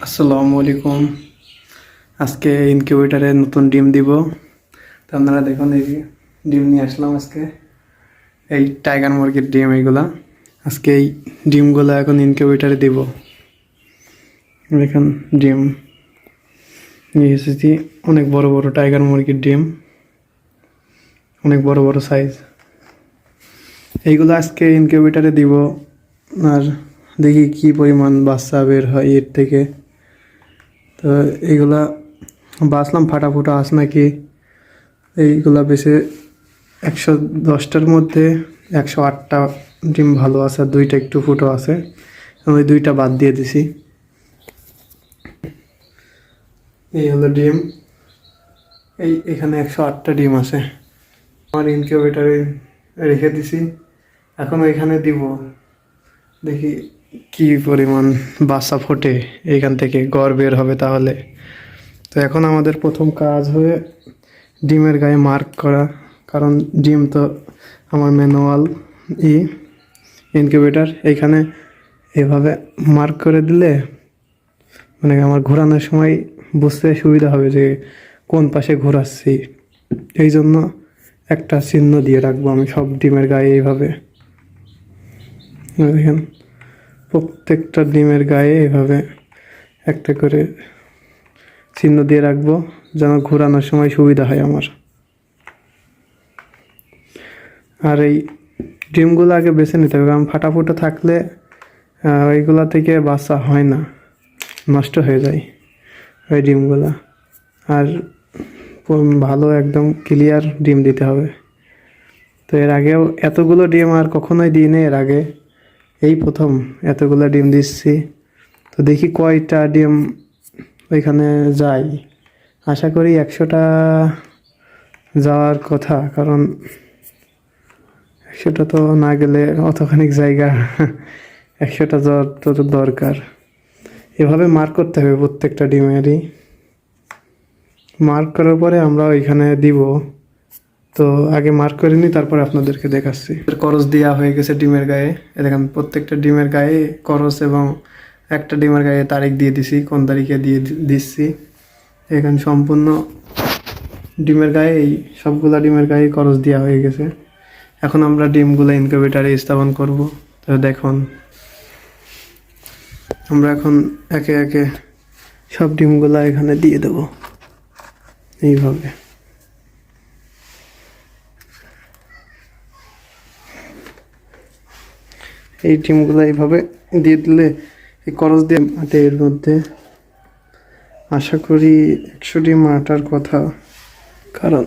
আসসালামু আলাইকুম। আজকে ইনকিউবেটারে নতুন ডিম দিব। তো আপনারা দেখুন এই ডিম নিয়ে আসলাম আজকে। এই টাইগার মুরগির ডিম এইগুলা। আজকে এই ডিমগুলো এখন ইনকিউবেটারে দিব। দেখুন ডিম। নিয়ে এসেছি। অনেক বড় বড় টাইগার মুরগির ডিম। অনেক বড় বড় সাইজ এইগুলো আজকে ইনকিউবেটারে দিব। আর দেখি কি পরিমাণ বাচ্চা বের হয় এর থেকে। তো এইগুলা বাঁচলাম ফাটা ফুটা আস নাকি এইগুলা বেশি একশো দশটার মধ্যে একশো আটটা ডিম ভালো আছে, আর দুইটা একটু ফুটো আছে। আমি দুইটা বাদ দিয়ে দিছি। এই হলো ডিম। এই এখানে একশো আটটা ডিম আছে। আমার ইনকিউবেটারে রেখে দিছি। এখন এখানে দিব। দেখি কি পরিমাণ বাচ্চা ফোটে এইখান থেকে গড় বের হবে তাহলে। তো এখন আমাদের প্রথম কাজ হয়ে ডিমের গায়ে মার্ক করা, কারণ ডিম তো আমার ম্যানুয়াল ই, ইনকিউবেটার। এখানে এভাবে মার্ক করে দিলে মানে আমার ঘোরানোর সময় বুঝতে সুবিধা হবে যে কোন পাশে ঘোরাচ্ছি। এই জন্য একটা চিহ্ন দিয়ে রাখব আমি সব ডিমের গায়ে এইভাবে। দেখেন প্রত্যেকটা ডিমের গায়ে এভাবে একটা করে চিহ্ন দিয়ে রাখব, যেন ঘোরানোর সময় সুবিধা হয় আমার। আর এই ডিমগুলো আগে বেছে নিতে হবে, কারণ ফাটা ফুটো থাকলে ওইগুলা থেকে বাচ্চা হয় না, নষ্ট হয়ে যায় ওই ডিমগুলো। আর ভালো একদম ক্লিয়ার ডিম দিতে হবে। তো এর আগেও এতগুলো ডিম আর কখনোই দিইনি, এর আগে এই প্রথম এতগুলো ডিম দিচ্ছি। তো দেখি কয়টা ডিম ওইখানে যাই আশা করি একশোটা যাওয়ার কথা, কারণ একশোটা তো না গেলে অতখানিক জায়গা, একশোটা যাওয়ার তো দরকার। এভাবে মার্ক করতে হবে প্রত্যেকটা ডিমেরই। মার্ক করার পরে আমরা ওইখানে দিব। তো আগে মার্ক করে নিই তারপরে আপনাদেরকে দেখাচ্ছি। করস দেওয়া হয়ে গেছে ডিমের গায়ে। দেখেন, প্রত্যেকটা ডিমের গায়ে করস এবং একটা ডিমের গায়ে তারিখ দিয়ে দিছি, কোন তারিখে দিয়ে দিচ্ছি। এখানে সম্পূর্ণ ডিমের গায়ে, এই সবগুলা ডিমের গায়ে করস দেওয়া হয়ে গেছে। এখন আমরা ডিমগুলো ইনকিউবেটারে স্থাপন করব। তো দেখুন, আমরা এখন একে একে সব ডিমগুলা এখানে দিয়ে দেব। এইভাবে। এই ডিমগুলো এইভাবে দিয়ে দিলে এই করস দিয়ে আটে এর মধ্যে। আশা করি একশো ডিম আটার কথা, কারণ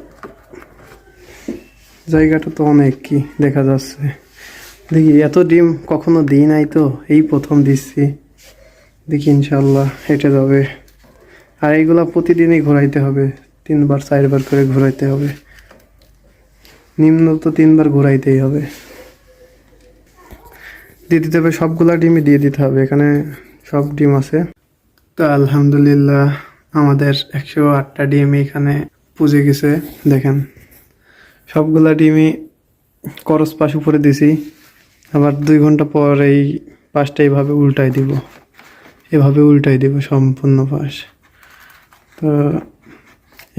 জায়গাটা তো অনেক কি দেখা যাচ্ছে। দেখি, এত ডিম কখনো দিই নাই তো? এই প্রথম দিচ্ছি। দেখি ইনশাল্লাহ হেঁটে যাবে। আর এইগুলা প্রতিদিনই ঘোরাইতে হবে। তিনবার, চারবার করে ঘোরাইতে হবে। নিম্ন তো তিনবার ঘোরাইতেই হবে। দিয়ে দিতে হবে, সবগুলা ডিমই দিয়ে দিতে হবে, এখানে সব ডিম আছে। তো আলহামদুলিল্লাহ আমাদের একশো আটটা ডিম এখানে পুজে গেছে, দেখেন। সবগুলা ডিমই করস পাশ উপরে দিছি, আবার দুই ঘণ্টা পর এই পাশটা এইভাবে উল্টাই দিব, এভাবে উল্টাই দিব সম্পূর্ণ পাশ। তো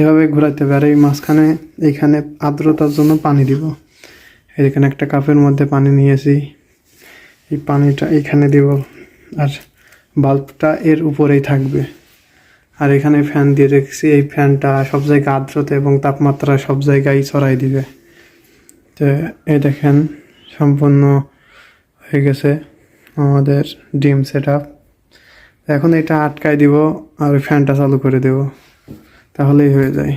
এভাবে ঘোরাতে হবে, আর এই মাঝখানে এইখানে আর্দ্রতার জন্য পানি দিব। এখানে একটা কাপের মধ্যে পানি নিয়েছি এই পানিটা এখানে দিব আর বাল্বটা এর উপরেই থাকবে। আর এখানে ফ্যান দিয়ে রেখেছি, এই ফ্যানটা সব জায়গায় আর্দ্রতা এবং তাপমাত্রা সব জায়গায় ছড়াই দিবে। তো এই দেখেন, সম্পূর্ণ হয়ে গেছে আমাদের ডিম সেট এখন এটা আটকায় দিব আর ফ্যানটা চালু করে দেব, তাহলেই হয়ে যায়।